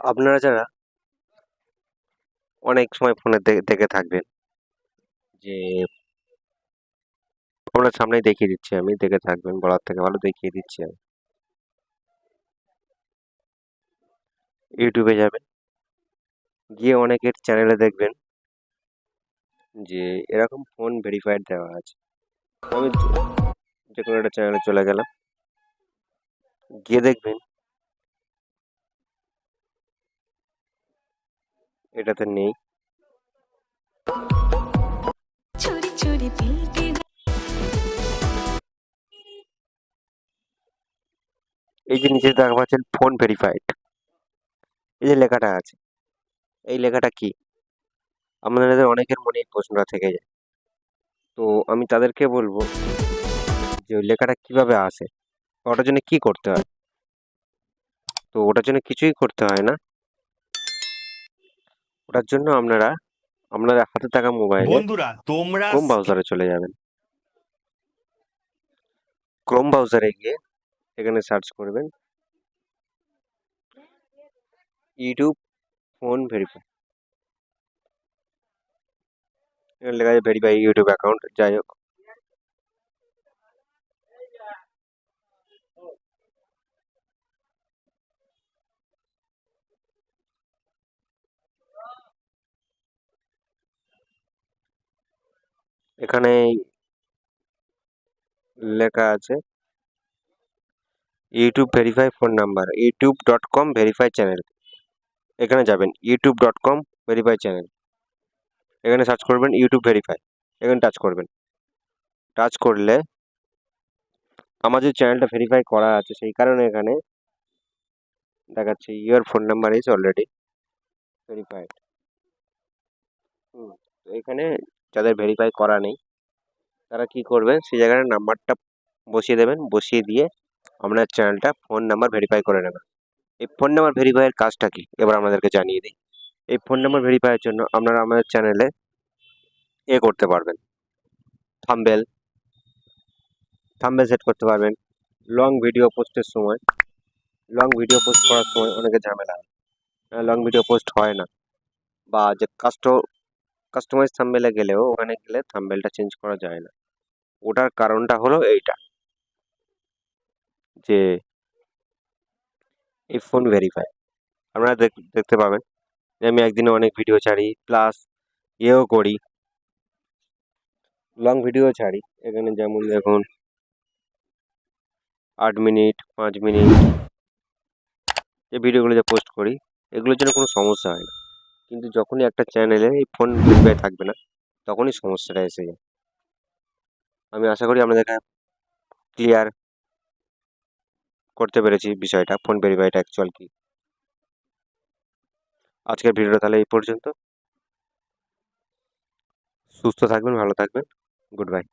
আপনারা যারা অনেক সময় ফোনে দেখে থাকবেন। যে আপনার সামনেই দেখিয়ে দিচ্ছি আমি, দেখে থাকবেন, বলার থেকে ভালো দেখিয়ে দিচ্ছি আমি। ইউটিউবে যাবেন, গিয়ে অনেকের চ্যানেলে দেখবেন যে এরকম ফোন ভেরিফাইড দেওয়া আছে। আমি যে কোনো একটা চ্যানেলে চলে গেলাম, গিয়ে দেখবেন এটাতে নেই। এই যে নিচে দেখা পাচ্ছেন ফোন ভেরিফাইড এই যে লেখাটা আছে। এই লেখাটা কি? আমাদের অনেকের মনে প্রশ্নটা থেকে যায়। তো আমি তাদেরকে বলব যে ওই লেখাটা কীভাবে আসে? ওটার জন্য কি করতে হয়? তো ওটার জন্য কিছুই করতে হয় না। ওটার জন্য আপনারা আপনাদের হাতে থাকা মোবাইলে বন্ধুরা তোমরা ক্রোম ব্রাউজারে চলে যাবেন। ক্রোম ব্রাউজারে গিয়ে এখানে সার্চ করবেন। ইউটিউব ফোন ভেরিফাই এখানে লেখা আছে ভেরিফাই ইউটিউব অ্যাকাউন্ট যাই হোক। এখানে লেখা আছে YouTube verify phone number YouTube dot com verify channel এখানে যাবেন YouTube dot com verify channel এখানে সার্চ করবেন ইউটিউব ভেরিফাই এখানে টাচ করবেন। টাচ করলে আমার যে চ্যানেলটা ভেরিফাই করা আছে, সেই কারণে এখানে দেখাচ্ছে your phone number is already verified hmm এখানে যাদের ভেরিফাই করা নেই, তারা কি করবেন? সেই জায়গায় নাম্বারটা বসিয়ে দেবেন। বসিয়ে দিয়ে আপনার চ্যানেলটা ফোন নাম্বার ভেরিফাই করে নেবেন এই ফোন নাম্বার ভেরিফাইয়ের কাজটা কি? এবার আমাদেরকে জানিয়ে দিই। এই ফোন নাম্বার ভেরিফাইয়ের জন্য আপনারা আমাদের চ্যানেলে এ করতে পারবেন। থাম্বেল থাম্বেল সেট করতে পারবেন। লং ভিডিও পোস্টের সময়। লং ভিডিও পোস্ট করার সময় অনেকে ঝামেলা হয়। লং ভিডিও পোস্ট হয় না। বা যে কাস্ট কাস্টমাইজ থাম্বেলে গেলেও ওখানে গেলে থাম্বেলটা চেঞ্জ করা যায় না। ওটার কারণটা হলো এইটা। যে এই ফোন ভেরিফাই আপনারা দেখ- দেখতে পাবেন যে আমি একদিনে অনেক ভিডিও ছাড়ি প্লাস ইয়েও করি। লং ভিডিও ছাড়ি। এখানে যেমন দেখুন, আট মিনিট, পাঁচ মিনিট যে ভিডিওগুলো যে পোস্ট করি, এগুলোর জন্য কোনো সমস্যা হয় না। কিন্তু যখনই একটা চ্যানেলে এই ফোন ভেরিফাই থাকবে না, তখনই সমস্যাটা এসে যায়। আমি আশা করি আপনাদেরকে ক্লিয়ার করতে পেরেছি বিষয়টা ফোন ভেরিফাইটা অ্যাকচুয়াল কি। আজকের ভিডিওটা তাহলে এই পর্যন্ত। সুস্থ থাকবেন, ভালো থাকবেন গুড বাই